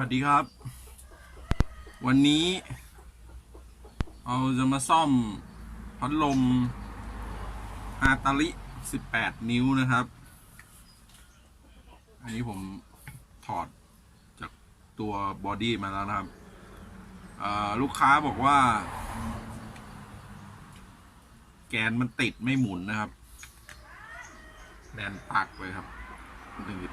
วัสดีครับ วันนี้เราจะมาซ่อมพัดลมฮาตาลิ 18 นิ้วนะครับ อันนี้ผมถอดจากตัวบอดี้มาแล้วนะครับ ลูกค้าบอกว่า แกนมันติดไม่หมุนนะครับแนนปักเลยครับตืด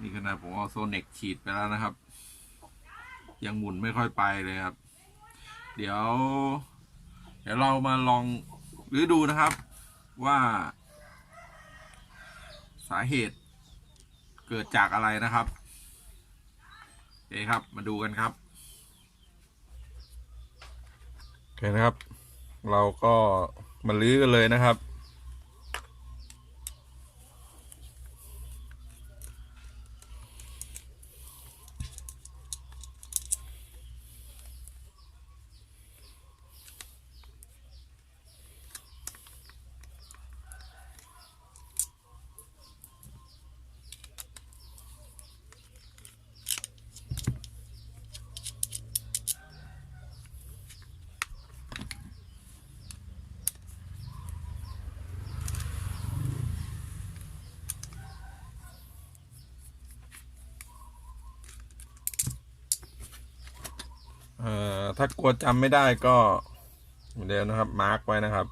นี่ขนาดผมเอาโซเน็กฉีดไปแล้วนะครับ ยังหมุนไม่ค่อยไปเลยครับ เดี๋ยว เดี๋ยวเรามาลองหรือดูนะครับว่า สาเหตุเกิดจากอะไรนะครับโอเคครับ มาดูกันครับโอเคนะครับ เราก็มาลื้อกันเลยนะครับ เอ่อถ้ากลัวจำไม่ได้ก็เหมือนเดิมนะครับ มาร์กไว้นะครับ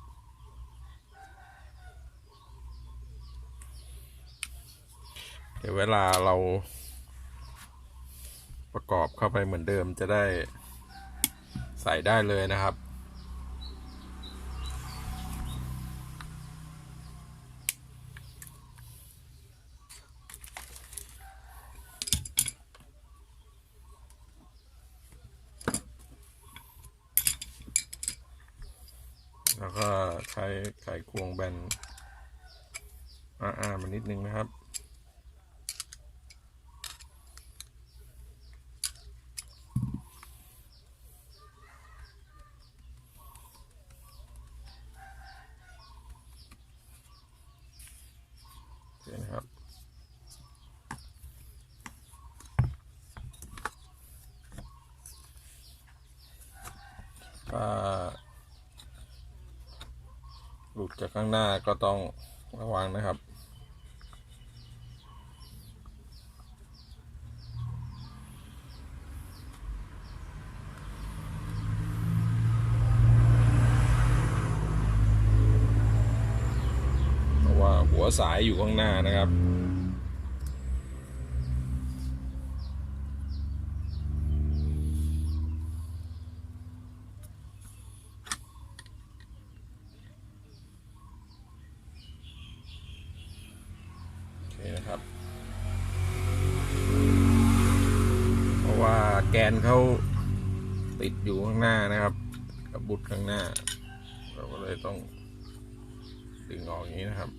เดี๋ยวเวลาเรา ประกอบเข้าไปเหมือนเดิมจะได้ใส่ได้เลยนะครับ แล้วก็ใช้ไขควงแบนอ้าๆมานิดนึงนะครับ โอเคนะครับ ถ้า หลุดจาก ข้างหน้าก็ต้องระวังนะครับ เพราะว่าหัวสายอยู่ข้างหน้านะครับ โอเคนะครับ เพราะว่าแกนเขาติดอยู่ ข้างหน้านะครับ กับบุตรข้างหน้า เราก็เลยต้องดึงออกอย่างนี้นะครับ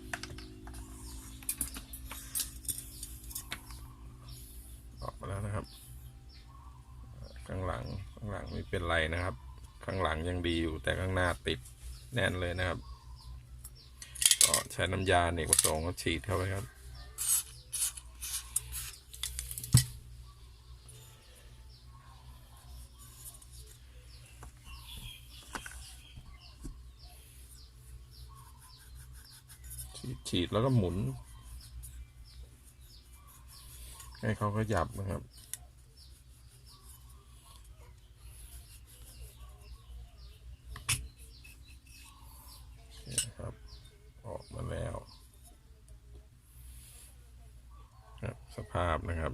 ออกมาแล้วนะครับ ข้างหลังข้างหลังไม่เป็นไรนะครับ ข้างหลังยังดีอยู่แต่ข้างหน้าติดแน่นเลยนะครับ ก็ใช้น้ำยาเนกประสงค์ฉีดเข้าไปครับ ฉีดแล้วก็หมุน ให้เขาขยับนะครับครับ ออกมาแล้ว ครับ สภาพนะครับ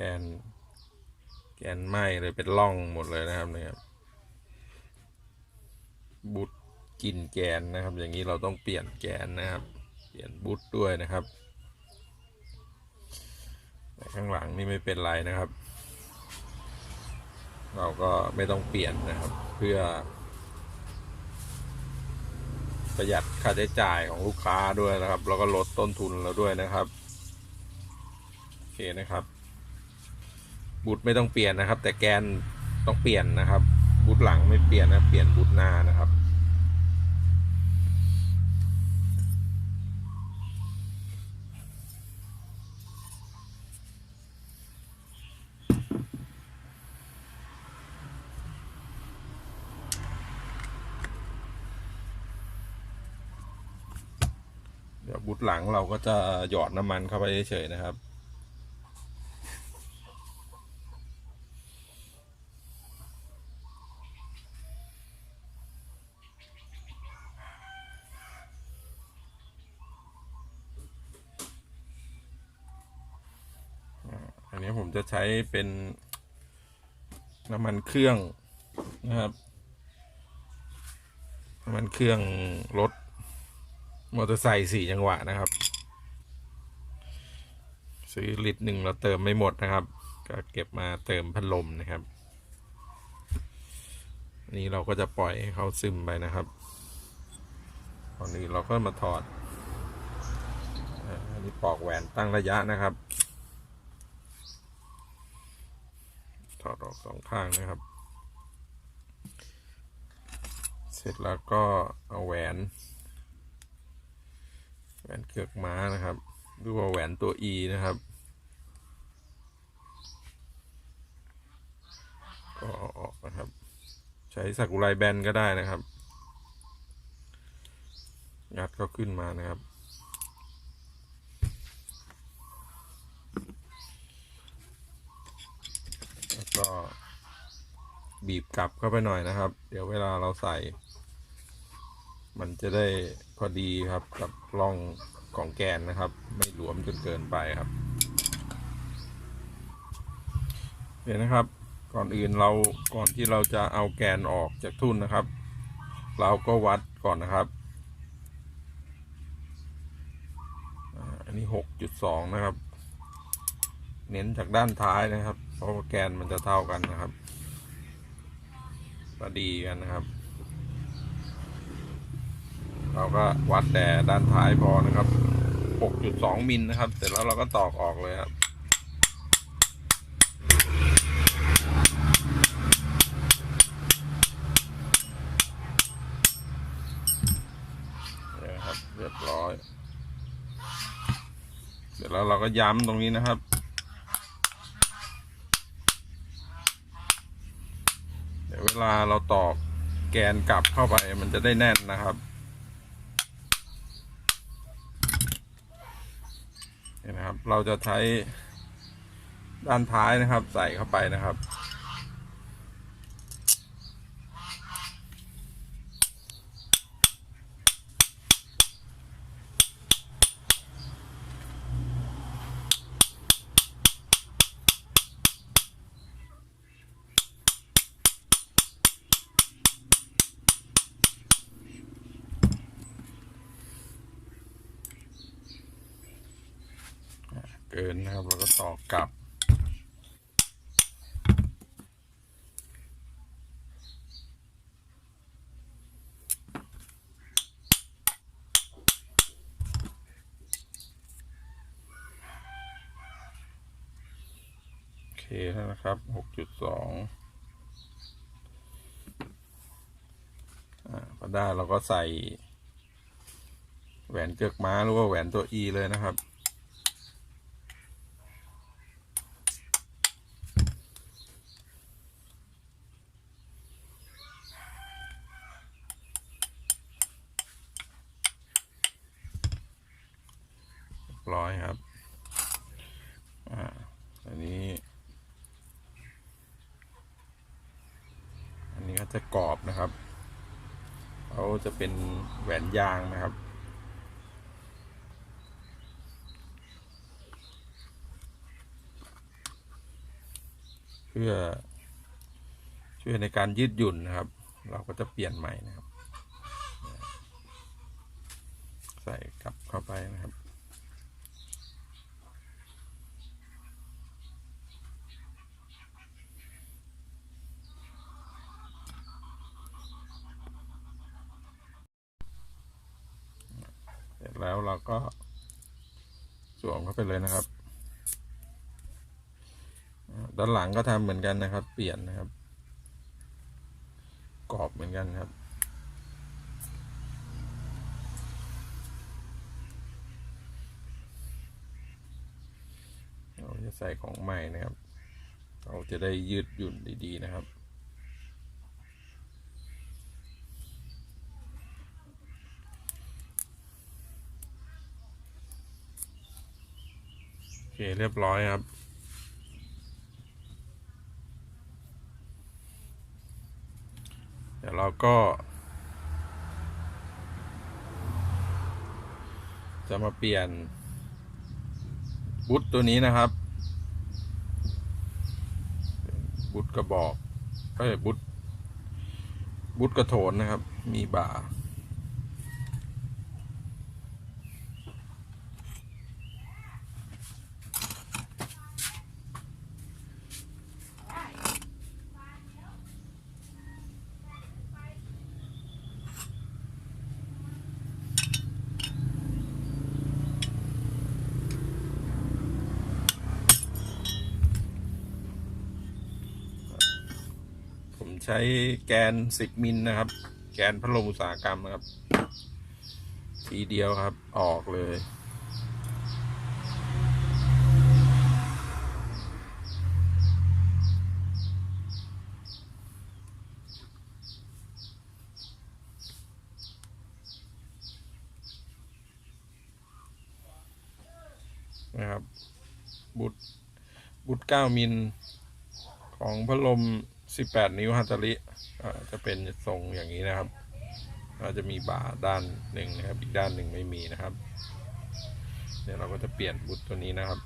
แกน แกนไหมเลยเป็นร่องหมดเลยนะครับเนี่ยครับบุตรกินแกนนะครับ อย่างนี้เราต้องเปลี่ยนแกนนะครับ เปลี่ยนบุตรด้วยนะครับแต่ข้างหลังนี่ไม่เป็นไรนะครับ เราก็ไม่ต้องเปลี่ยนนะครับ เพื่อ ประหยัดค่าใช้จ่ายของลูกค้าด้วยนะครับ แล้วก็ลดต้นทุนเราด้วยนะครับ โอเคนะครับ บุตไม่ต้องเปลี่ยนนะครับ แต่แกนต้องเปลี่ยนนะครับบบูทหลังไม่เปลี่ยนนะเปลี่ยนบูทหน้านะครับเดี๋ยวบูทหลังเราก็จะหยอดน้ำมันเข้าไปเฉยๆนะครับ อันนี้ผมจะ ใช้เป็นน้ำมันเครื่องนะครับน้ำมันเครื่องรถมอเตอร์ไซค์สี่จังหวะนะครับ ซื้อลิตรหนึ่งเราเติมไม่หมดนะครับ ก็เก็บมาเติมพัดลมนะครับนนี้เราก็จะปล่อยให้เขาซึมไปนะครับ ตอนนี้เราก็มาถอดอันนี้ปอกแหวนตั้งระยะนะครับ ถ อดออกสองข้างนะครับ เสร็จแล้วก็เอาแหวน แหวนเกือกม้านะครับหรือว่าแหวนตัว E นะครับ ก็เอาออกนะครับ ใช้สักุไรแบนก็ได้นะครับงัดก็ขึ้นมานะครับ แล้ว ก็บีบกลับเข้าไปหน่อยนะครับ เดี๋ยวเวลาเราใส่ มันจะได้พอดีครับกับร่องของแกนนะครับ ไม่หลวมจนเกินไปครับเดี๋ยวนะครับ ก่อนอื่นเราก่อนที่เราจะเอาแกนออกจากทุ่นนะครับ เราก็วัดก่อนนะครับอันนี้หกจุดสองนะครับ เน้นจากด้านท้ายนะครับ เพราะแกนมันจะเท่ากันนะครับพอดีกันนะครับ เราก็วัดแต่ด้านท้ายพอนะครับ 6.2มิลนะครับ เสร็จแล้วเราก็ตอกออกเลยครับเนี่ยครับเรียบร้อย เสร็จแล้วเราก็ย้ำตรงนี้นะครับ เวลาเราตอกแกนกลับเข้าไปมันจะได้แน่นนะครับเห็นะครับ เราจะใช้ด้านท้ายนะครับ ใส่เข้าไปนะครับ เกินนะครับ แล้วก็ตอกกลับ โอเคแล้ว นะครับหกจุดสองอ่าพอได้เราก็ใส่ แหวนเกือกม้าหรือว่าแหวนตัว E เลยนะครับ เรียบร้อยครับ อ่า อันนี้ อันนี้ก็จะกรอบนะครับ เป็นแหวนยางนะครับ เพื่อช่วยในการยืดหยุ่นนะครับ เราก็จะเปลี่ยนใหม่นะครับ ใส่กลับเข้าไปนะครับ แล้วเราก็สวมเข้าไปเลยนะครับ ด้านหลังก็ทำเหมือนกันนะครับ เปลี่ยนนะครับ กรอบเหมือนกันครับเราจะใส่ของใหม่นะครับ เราจะได้ยืดหยุ่นดีๆนะครับ คเรียบร้อยครับ เดี๋ยวเราก็ จะมาเปลี่ยนบุตตัวนี้นะครับบุตกระบอกเอ้ยบุตบุตกระโถนนะครับ มีบ่า ผม ใช้แกน 10 มิลนะครับ แกนพัดลมอุตสาหกรรมนะครับ ทีเดียวครับ ออกเลย นะครับ บุตรบุตร9มิลของพัดลม 18นิ้วฮัตเตอริจะเป็นทรงอย่างนี้นะครับก็จะมีบ่าด้านหนึ่งนะครับ อีกด้านหนึ่งไม่มีนะครับ เดี๋ยวเราก็จะเปลี่ยนบุตรตัวนี้นะครับ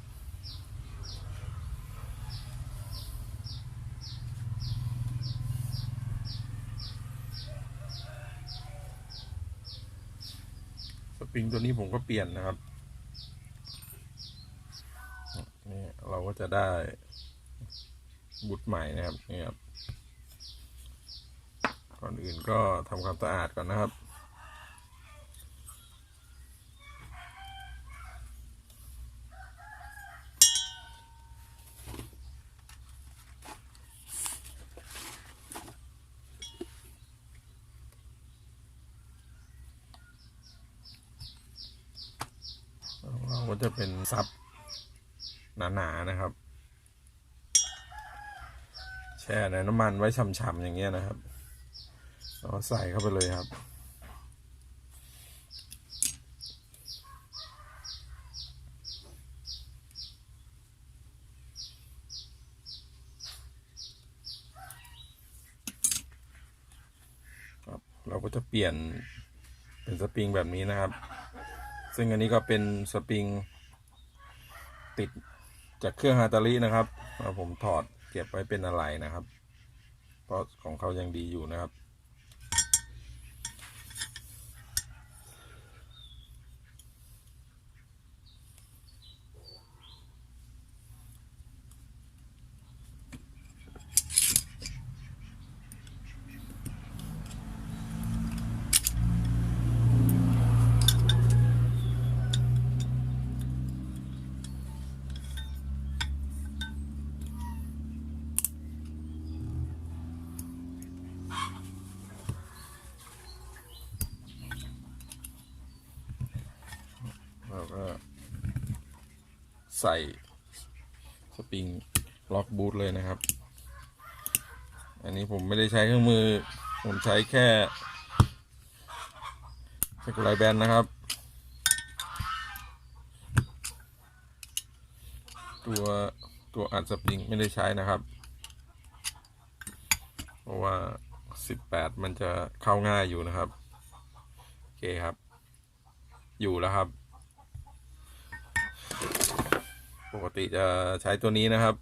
สปริงตัวนี้ผมก็เปลี่ยนนะครับนี่เราก็จะได้ บุตรใหม่นะครับนี่ครับก่อนอื่นก็ทำความสะอาดก่อนนะครับเราก็จะเป็นซับหนาๆนะครับ แช่ในน้ำมันไว้ฉ่ำๆอย่างเงี้ยนะครับเราใส่เข้าไปเลยครับ เราก็จะเปลี่ยนเป็นสปริงแบบนี้นะครับ ซึ่งอันนี้ก็เป็นสปริงติดจากเครื่องฮาตารินะครับ ผมถอด เก็บไว้เป็นอะไรนะครับ เพราะของเขายังดีอยู่นะครับ เราก็ ใส่สปริงล็อกบูทเลยนะครับ อันนี้ผมไม่ได้ใช้เครื่องมือ ผมใช้แค่สกุไลแบนนะครับ ตัวตัวอัดสปริงไม่ได้ใช้นะครับ เพราะว่า 18 มันจะเข้าง่ายอยู่นะครับ โอเคครับ อยู่แล้วครับ ปกติจะใช้ตัวนี้นะครับ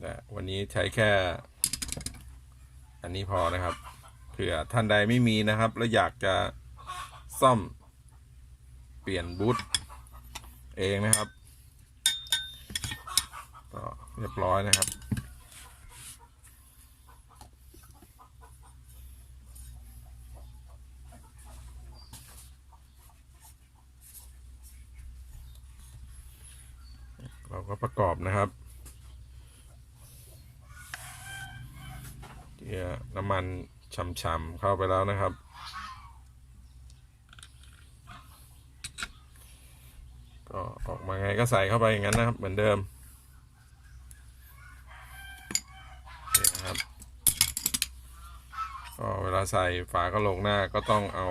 แต่วันนี้ใช้แค่ อันนี้พอนะครับเผื่อท่านใดไม่มีนะครับ แล้วอยากจะซ่อมเปลี่ยนบูทเองนะครับก็เรียบร้อยนะครับ เราก็ประกอบนะครับเกียน้ำมันช่ำๆเข้าไปแล้วนะครับ ก็ออกมาไงก็ใส่เข้าไปอย่างนั้นนะครับ เหมือนเดิมนะครับก็เวลาใส่ฝากระโหลกหน้าก็ต้องเอา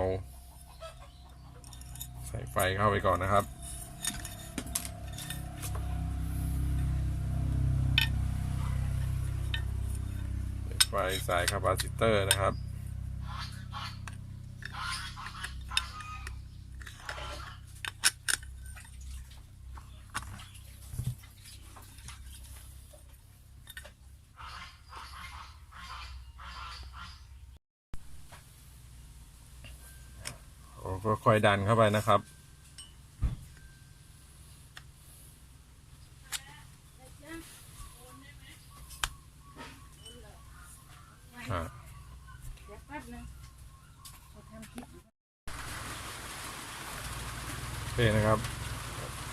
ใส่ไฟเข้าไปก่อนนะครับ สายคาปาซิเตอร์นะครับโอ้ก็ค่อยดันเข้าไปนะครับ อ่า เดี๋ยวแป๊บนึงเราทำคลิปอยู่ โอเคนะครับ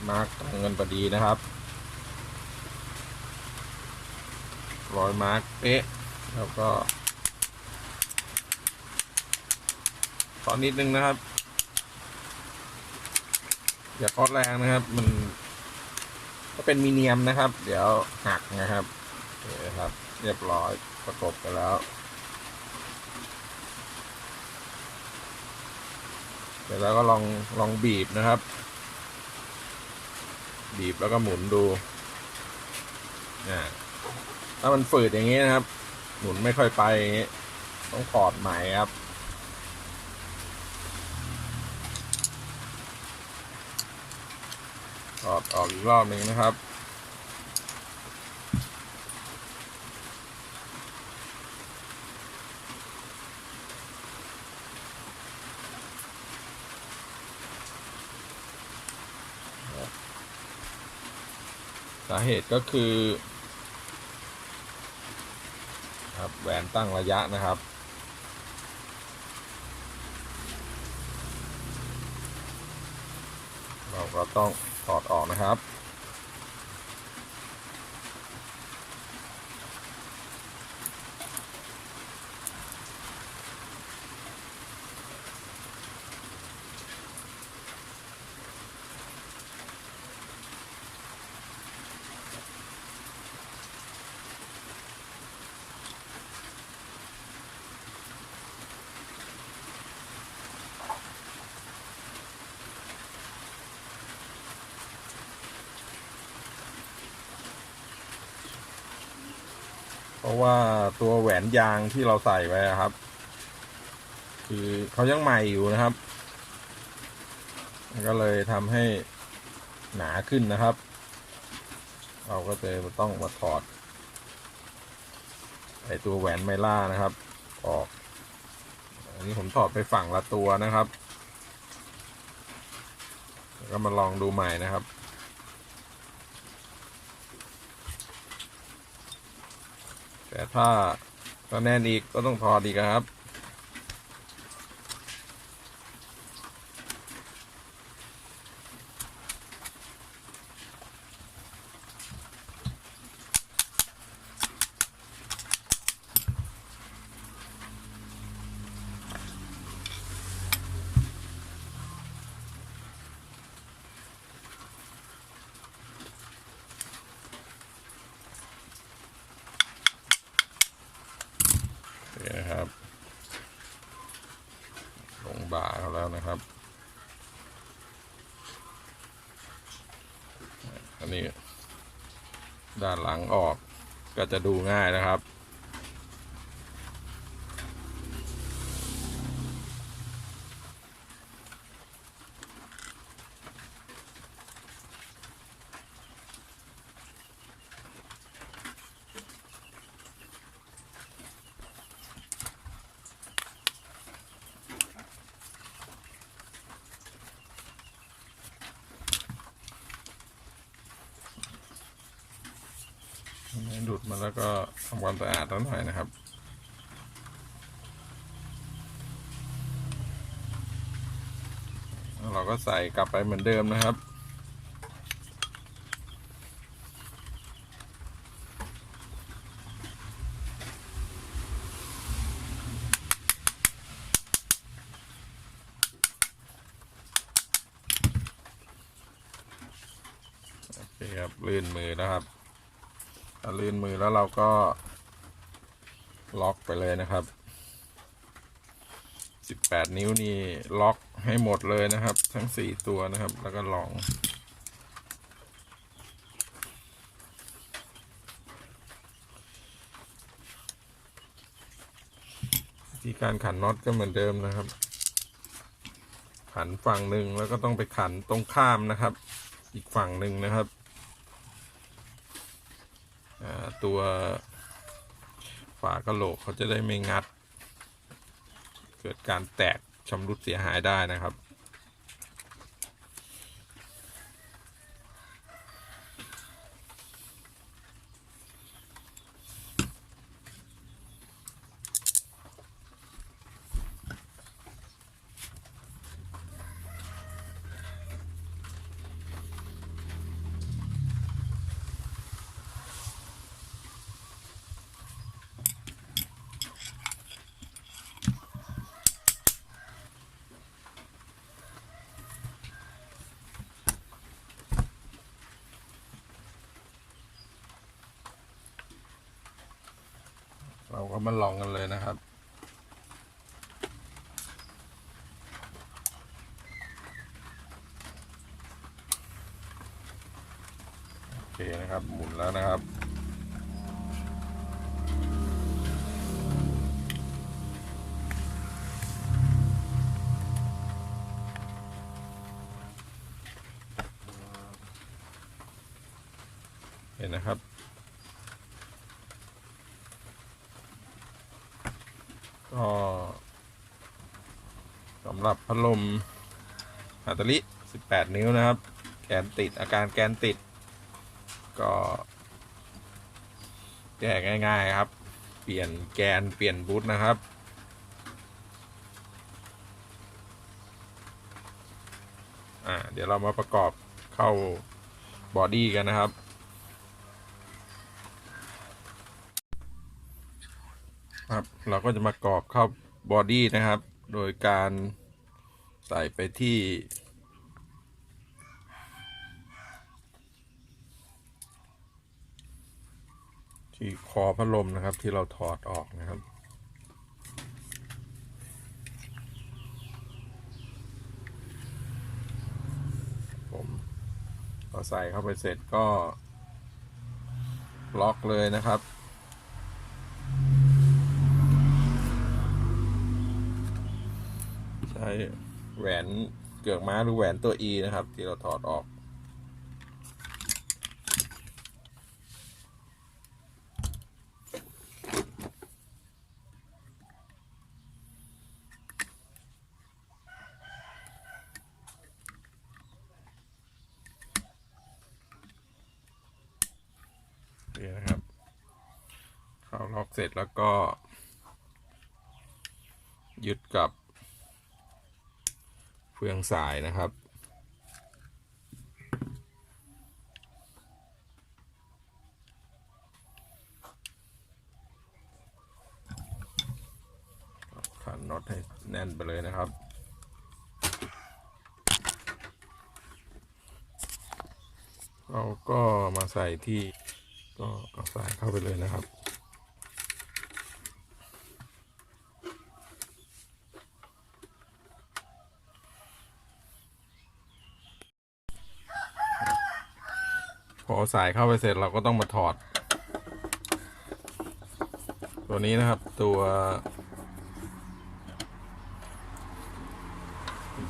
มาร์กตรงเงิน พอดีนะครับร้อยมาร์กเป๊ะ แล้วก็ตอนนิดนึงนะครับ อย่าเคอดแรงนะครับ มันก็เป็นมีเนียมนะครับ เดี๋ยวหักนะครับโอเคครับ เรียบร้อยประกบไปแล้วเสร็จแล้วก็ลองลองบีบนะครับีบแล้วก็หมุนดูอ่าถ้ามันฝืดอย่างนี้นะครับ หมุนไม่ค่อยไปอย่างนี้ต้องถอดใหม่ครับถอดออกอีกรอบหนึ่งนะครับาเหตุก็คือ ครับแหวนตั้งระยะนะครับ เราก็ต้องถอดออกนะครับ ตัวแหวนยางที่เราใส่ไว้ครับ คือเขายังใหม่อยู่นะครับ ก็เลยทำให้หนาขึ้นนะครับ เราก็เลยต้องมาถอดไอตัวแหวนไมล่านะครับ ออก อันนี้ผมถอดไปฝั่งละตัวนะครับ แล้วก็มาลองดูใหม่นะครับ แต่ถ้าถ้าแน่นอีกก็ต้องถอดอีกครับ นี่นะครับลงบ่าเขาแล้วนะครับ อันนี้ด้านหลังออกก็จะดูง่ายนะครับ ก็ใส่กลับไปเหมือนเดิมนะครับ โอเคครับลื่นมือนะครับถ้าลื่นมือแล้วเราก็ล็อกไปเลยนะครับ 18 นิ้วนี่ล็อก ให้หมดเลยนะครับ ทั้ง4ตัวนะครับ แล้วก็ลองวิธีการขันน็อตก็เหมือนเดิมนะครับ ขันฝั่งหนึ่งแล้วก็ต้องไปขันตรงข้ามนะครับ อีกฝั่งหนึ่งนะครับตัวฝากระโหลกเขาจะได้ไม่งัด เกิดการแตก ชำรุดเสียหายได้นะครับ เราก็มาลองกันเลยนะครับ โอเคนะครับ หมุน แล้วนะครับ เห็นนะครับก็สำหรับพัดลมฮัตเตอริ18 นิ้วนะครับ แกนติดอาการแกนติด ก็ แก้ง่าย ๆ ครับ เปลี่ยนแกนเปลี่ยนบูทนะครับ อ่า เดี๋ยวเรามาประกอบเข้าบอดี้กันนะครับ ครับ เราก็จะมากรอบเข้าบอดี้นะครับ โดยการใส่ไปที่ ที่คอพัดลมนะครับที่เราถอดออกนะครับ ผมพอใส่เข้าไปเสร็จก็ ล็อกเลยนะครับใช้แหวนเกือกม้าหรือแหวนตัว E นะครับ ที่เราถอดออก นี่นะครับ เสร็จแล้วก็ ยึดกับ เฟืองสายนะครับ ขันน็อตให้แน่นไปเลยนะครับเราก็มาใส่ที่ก็เอาสายเข้าไปเลยนะครับ พอสายเข้าไปเสร็จเราก็ต้องมาถอด ตัวนี้นะครับตัว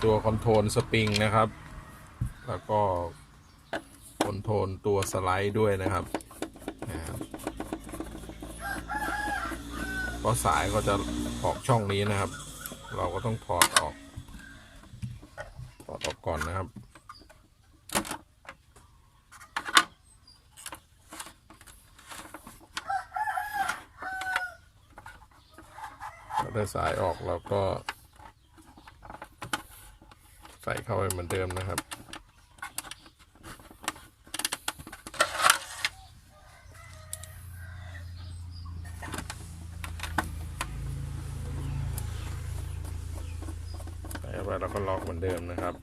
ตัวคอนโทรลสปริงนะครับ แล้วก็คอนโทรลตัวสไลด์ด้วยนะครับนะครับเพราะสายก็จะออกช่องนี้นะครับ เราก็ต้องถอดออกถอดออกก่อนนะครับ ถ้าสายออกเราก็ ใส่เข้าไปเหมือนเดิมนะครับใส่เข้าไปแล้วก็ล็อกเหมือนเดิมนะครับ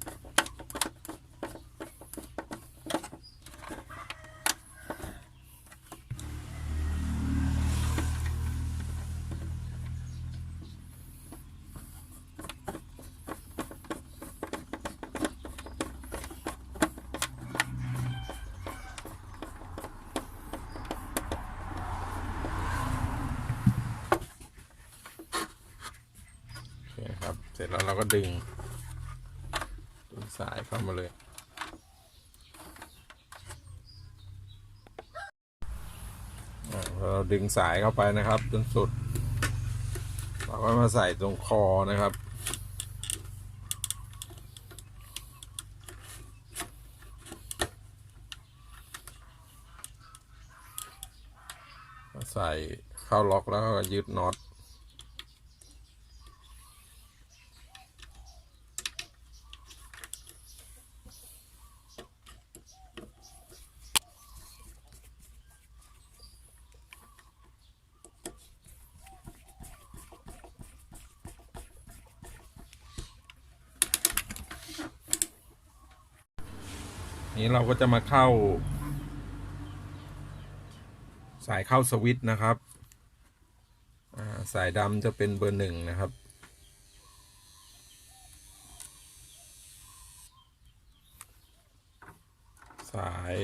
ก็ดึงดึงสายเข้ามาเลย เราดึงสายเข้าไปนะครับ จนสุด เราก็มาใส่ตรงคอนะครับใส่เข้าล็อกแล้วก็ยึดน็อต นี้เราก็จะมาเข้า สายเข้าสวิตช์นะครับสายดำจะเป็นเบอร์หนึ่งนะครับ สาย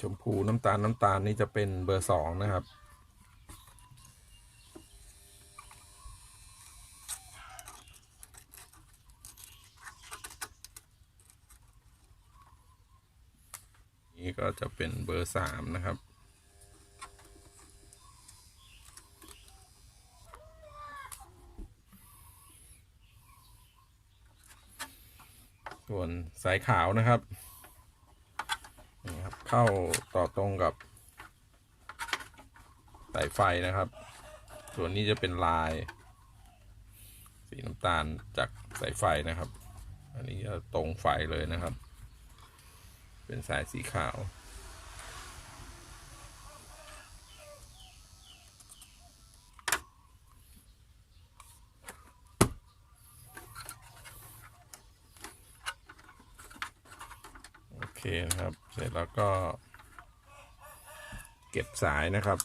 ชมพูน้ำตาลน้ำตาลนี่จะเป็นเบอร์สองนะครับ นี่ก็ จะเป็นเบอร์สามนะครับ ส่วนสายขาวนะครับนี่ครับ เข้าต่อตรงกับสายไฟนะครับ ส่วนนี้จะเป็นลาย สีน้ำตาลจากสายไฟนะครับ อันนี้จะตรงไฟเลยนะครับ เป็นสายสีขาว โอเคนะครับ เสร็จแล้วก็ เก็บสายนะครับ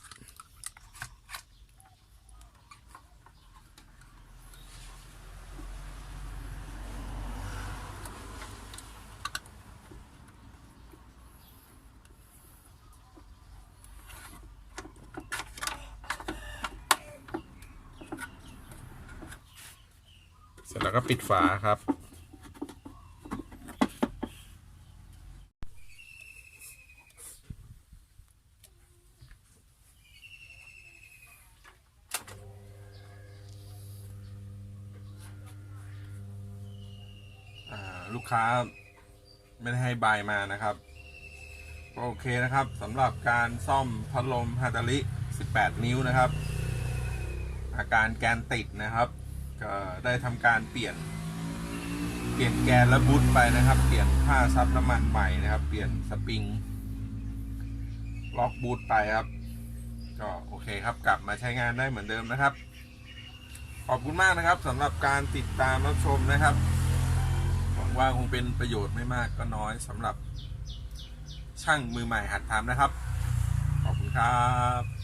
เสร็จแล้วก็ปิดฝาครับ ค้าไม่ได้ให้บามานะครับโอเคนะครับสำหรับการซ่อมพัดลมฮาตาลิ18 นิ้วนะครับ อาการแกนติดนะครับ ก็ได้ทำการเปลี่ยน เปลี่ยนแกนและบูทไปนะครับ เปลี่ยนผ้าซับน้ำมันใหม่นะครับ เปลี่ยนสปริงล็อกบูทไปครับ ก็โอเคครับกลับมาใช้งานได้เหมือนเดิมนะครับ ขอบคุณมากนะครับสำหรับการติดตามรับชมนะครับ งว่าคงเป็นประโยชน์ไม่มากก็น้อยสำหรับช่างมือใหม่หัดทำนะครับ ขอบคุณครับ